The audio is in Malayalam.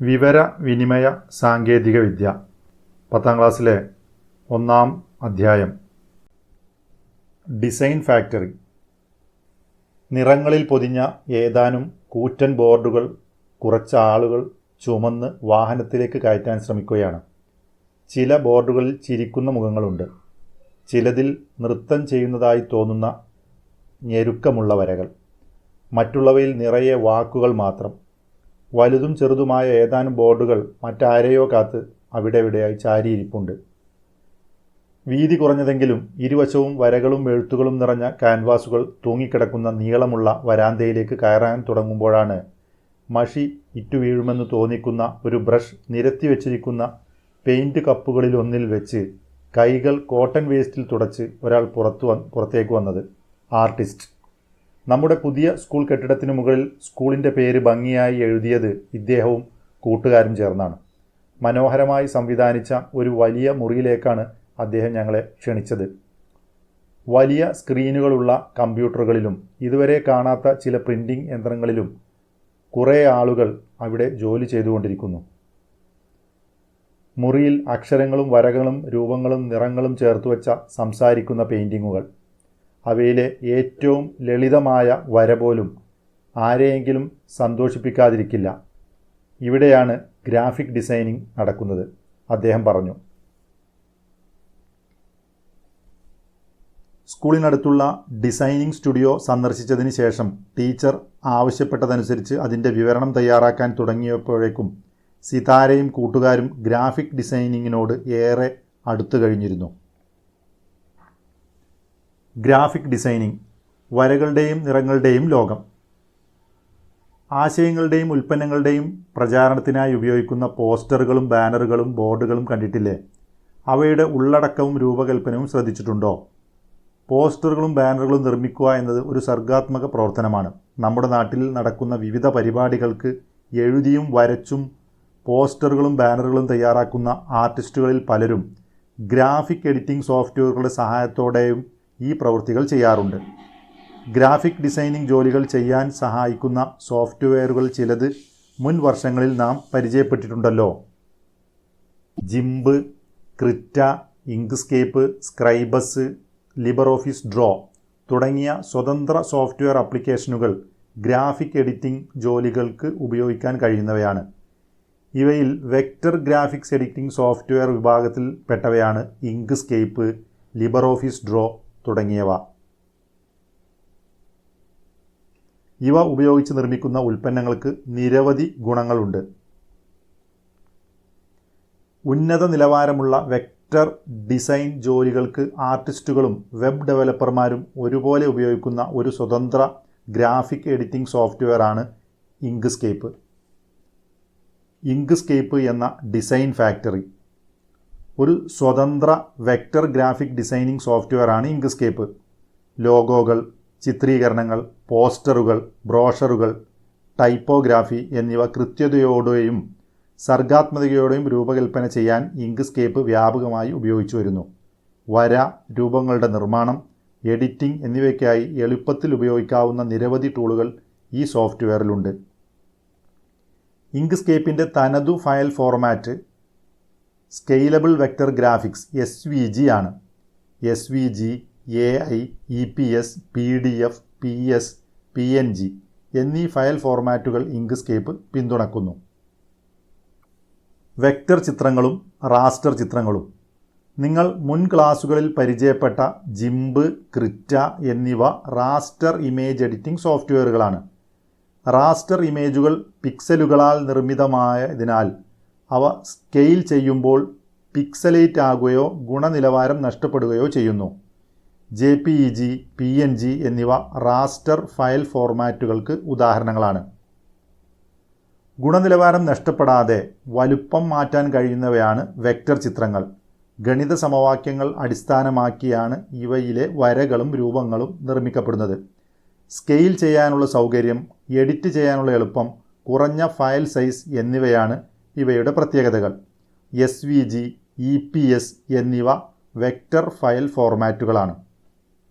വിവര വിനിമയ സാങ്കേതികവിദ്യ പത്താം ക്ലാസ്സിലെ ഒന്നാം അധ്യായം. Design factory. നിറങ്ങളിൽ പൊതിഞ്ഞ ഏതാനും കൂറ്റൻ ബോർഡുകൾ കുറച്ച് ആളുകൾ ചുമന്ന് വാഹനത്തിലേക്ക് കയറ്റാൻ ശ്രമിക്കുകയാണ്. ചില ബോർഡുകളിൽ ചിരിക്കുന്ന മുഖങ്ങളുണ്ട്. ചിലതിൽ നൃത്തം ചെയ്യുന്നതായി തോന്നുന്ന ഞെരുക്കമുള്ള വരകൾ. മറ്റുള്ളവയിൽ നിറയെ വാക്കുകൾ മാത്രം. വലുതും ചെറുതുമായ ഏതാനും ബോർഡുകൾ മറ്റാരെയോ കാത്ത് അവിടെ ഇവിടെയായി ചാരിയിരിപ്പുണ്ട്. വീതി കുറഞ്ഞതെങ്കിലും ഇരുവശവും വരകളും എഴുത്തുകളും നിറഞ്ഞ ക്യാൻവാസുകൾ തൂങ്ങിക്കിടക്കുന്ന നീളമുള്ള വരാന്തയിലേക്ക് കയറാൻ തുടങ്ങുമ്പോഴാണ് മഷി ഇറ്റുവീഴുമെന്ന് തോന്നിക്കുന്ന ഒരു ബ്രഷ് നിരത്തി വെച്ചിരിക്കുന്ന പെയിന്റ് കപ്പുകളിലൊന്നിൽ വെച്ച് കൈകൾ കോട്ടൺ വേസ്റ്റിൽ തുടച്ച് ഒരാൾ പുറത്തു പുറത്തേക്ക് വന്നത്. ആർട്ടിസ്റ്റ് നമ്മുടെ പുതിയ സ്കൂൾ കെട്ടിടത്തിന് മുകളിൽ സ്കൂളിന്റെ പേര് ഭംഗിയായി എഴുതിയത് ഇദ്ദേഹവും കൂട്ടുകാരും ചേർന്നാണ്. മനോഹരമായി സംവിധാനിച്ച ഒരു വലിയ മുറിയിലേക്കാണ് അദ്ദേഹം ഞങ്ങളെ ക്ഷണിച്ചത്. വലിയ സ്ക്രീനുകളുള്ള കമ്പ്യൂട്ടറുകളിലും ഇതുവരെ കാണാത്ത ചില പ്രിന്റിംഗ് യന്ത്രങ്ങളിലും കുറേ ആളുകൾ അവിടെ ജോലി ചെയ്തുകൊണ്ടിരിക്കുന്നു. മുറിയിൽ അക്ഷരങ്ങളും വരകളും രൂപങ്ങളും നിറങ്ങളും ചേർത്തുവച്ച സംസാരിക്കുന്ന പെയിന്റിങ്ങുകൾ അവയിലെ ഏറ്റവും ലളിതമായ വര പോലും ആരെയെങ്കിലും സന്തോഷിപ്പിക്കാതിരിക്കില്ല. ഇവിടെയാണ് ഗ്രാഫിക് ഡിസൈനിങ് നടക്കുന്നത് അദ്ദേഹം പറഞ്ഞു. സ്കൂളിനടുത്തുള്ള ഡിസൈനിങ് സ്റ്റുഡിയോ സന്ദർശിച്ചതിന് ശേഷം ടീച്ചർ ആവശ്യപ്പെട്ടതനുസരിച്ച് അതിന്റെ വിവരണം തയ്യാറാക്കാൻ തുടങ്ങിയപ്പോഴേക്കും സിതാരയും കൂട്ടുകാരും ഗ്രാഫിക് ഡിസൈനിങ്ങിനോട് ഏറെ അടുത്തു കഴിഞ്ഞിരുന്നു. ഗ്രാഫിക് ഡിസൈനിങ് വരകളുടെയും നിറങ്ങളുടെയും ലോകം. ആശയങ്ങളുടെയും ഉൽപ്പന്നങ്ങളുടെയും പ്രചാരണത്തിനായി ഉപയോഗിക്കുന്ന പോസ്റ്ററുകളും ബാനറുകളും ബോർഡുകളും കണ്ടിട്ടില്ലേ? അവയുടെ ഉള്ളടക്കവും രൂപകൽപ്പനയും ശ്രദ്ധിച്ചിട്ടുണ്ടോ? പോസ്റ്ററുകളും ബാനറുകളും നിർമ്മിക്കുക എന്നത് ഒരു സർഗാത്മക പ്രവർത്തനമാണ്. നമ്മുടെ നാട്ടിൽ നടക്കുന്ന വിവിധ പരിപാടികൾക്ക് എഴുതിയും വരച്ചും പോസ്റ്ററുകളും ബാനറുകളും തയ്യാറാക്കുന്ന ആർട്ടിസ്റ്റുകളിൽ പലരും ഗ്രാഫിക് എഡിറ്റിംഗ് സോഫ്റ്റ്വെയറുകളുടെ സഹായത്തോടെയും ഈ പ്രവൃത്തികൾ ചെയ്യാറുണ്ട്. ഗ്രാഫിക് ഡിസൈനിങ് ജോലികൾ ചെയ്യാൻ സഹായിക്കുന്ന സോഫ്റ്റ്വെയറുകൾ ചിലത് മുൻ വർഷങ്ങളിൽ നാം പരിചയപ്പെട്ടിട്ടുണ്ടല്ലോ. GIMP Krita Inkscape Scribus Libre Office Draw തുടങ്ങിയ സ്വതന്ത്ര സോഫ്റ്റ്വെയർ ആപ്ലിക്കേഷനുകൾ ഗ്രാഫിക് എഡിറ്റിംഗ് ജോലികൾക്ക് ഉപയോഗിക്കാൻ കഴിയുന്നവയാണ്. ഇവയിൽ വെക്റ്റർ ഗ്രാഫിക്സ് എഡിറ്റിംഗ് സോഫ്റ്റ്വെയർ വിഭാഗത്തിൽ പെട്ടവയാണ് ഇങ്ക്സ്കേപ്പ് ലിബർ ഓഫീസ് ഡ്രോ തുടങ്ങിയവ. ഇവ ഉപയോഗിച്ച് നിർമ്മിക്കുന്ന ഉൽപ്പന്നങ്ങൾക്ക് നിരവധി ഗുണങ്ങളുണ്ട്. ഉന്നത നിലവാരമുള്ള വെക്റ്റർ ഡിസൈൻ ജോലികൾക്ക് ആർട്ടിസ്റ്റുകളും വെബ് ഡെവലപ്പർമാരും ഒരുപോലെ ഉപയോഗിക്കുന്ന ഒരു സ്വതന്ത്ര ഗ്രാഫിക് എഡിറ്റിംഗ് സോഫ്റ്റ്വെയർ ആണ് ഇങ്ക്സ്കേപ്പ്. ഇങ്ക്സ്കേപ്പ് എന്ന ഡിസൈൻ ഫാക്ടറി. ഒരു സ്വതന്ത്ര വെക്റ്റർ ഗ്രാഫിക് ഡിസൈനിങ് സോഫ്റ്റ്വെയർ ആണ് ഇങ്ക്സ്കേപ്പ്. ലോഗോകൾ ചിത്രീകരണങ്ങൾ പോസ്റ്ററുകൾ ബ്രോഷറുകൾ ടൈപ്പോഗ്രാഫി എന്നിവ കൃത്യതയോടെയും സർഗാത്മകതയോടെയും രൂപകൽപ്പന ചെയ്യാൻ ഇങ്ക്സ്കേപ്പ് വ്യാപകമായി ഉപയോഗിച്ചു വരുന്നു. വര രൂപങ്ങളുടെ നിർമ്മാണം എഡിറ്റിംഗ് എന്നിവയ്ക്കായി എളുപ്പത്തിൽ ഉപയോഗിക്കാവുന്ന നിരവധി ടൂളുകൾ ഈ സോഫ്റ്റ്വെയറിലുണ്ട്. ഇങ്ക്സ്കേപ്പിന്റെ തനതു file format scalable vector graphics S V G ആണ്. S V G A I E P S P D F P S P N G എന്നീ ഫയൽ ഫോർമാറ്റുകൾ ഇങ്ക്സ്കേപ്പ് പിന്തുണക്കുന്നു. വെക്ടർ ചിത്രങ്ങളും റാസ്റ്റർ ചിത്രങ്ങളും. നിങ്ങൾ മുൻ ക്ലാസ്സുകളിൽ പരിചയപ്പെട്ട ജിംബ് ക്രിറ്റ എന്നിവ റാസ്റ്റർ ഇമേജ് എഡിറ്റിംഗ് സോഫ്റ്റ്വെയറുകളാണ്. റാസ്റ്റർ ഇമേജുകൾ പിക്സലുകളാൽ നിർമ്മിതമായതിനാൽ അവ സ്കെയിൽ ചെയ്യുമ്പോൾ പിക്സലേറ്റ് ആകുകയോ ഗുണനിലവാരം നഷ്ടപ്പെടുകയോ ചെയ്യുന്നു. J P E G P N G എന്നിവ റാസ്റ്റർ ഫയൽ ഫോർമാറ്റുകൾക്ക് ഉദാഹരണങ്ങളാണ്. ഗുണനിലവാരം നഷ്ടപ്പെടാതെ വലുപ്പം മാറ്റാൻ കഴിയുന്നവയാണ് വെക്റ്റർ ചിത്രങ്ങൾ. ഗണിത സമവാക്യങ്ങൾ അടിസ്ഥാനമാക്കിയാണ് ഇവയിലെ വരകളും രൂപങ്ങളും നിർമ്മിക്കപ്പെടുന്നത്. സ്കെയിൽ ചെയ്യാനുള്ള സൗകര്യം എഡിറ്റ് ചെയ്യാനുള്ള എളുപ്പം കുറഞ്ഞ ഫയൽ സൈസ് എന്നിവയാണ് ഇവയുടെ പ്രത്യേകതകൾ. S V G E P S എന്നിവ വെക്റ്റർ ഫയൽ ഫോർമാറ്റുകളാണ്.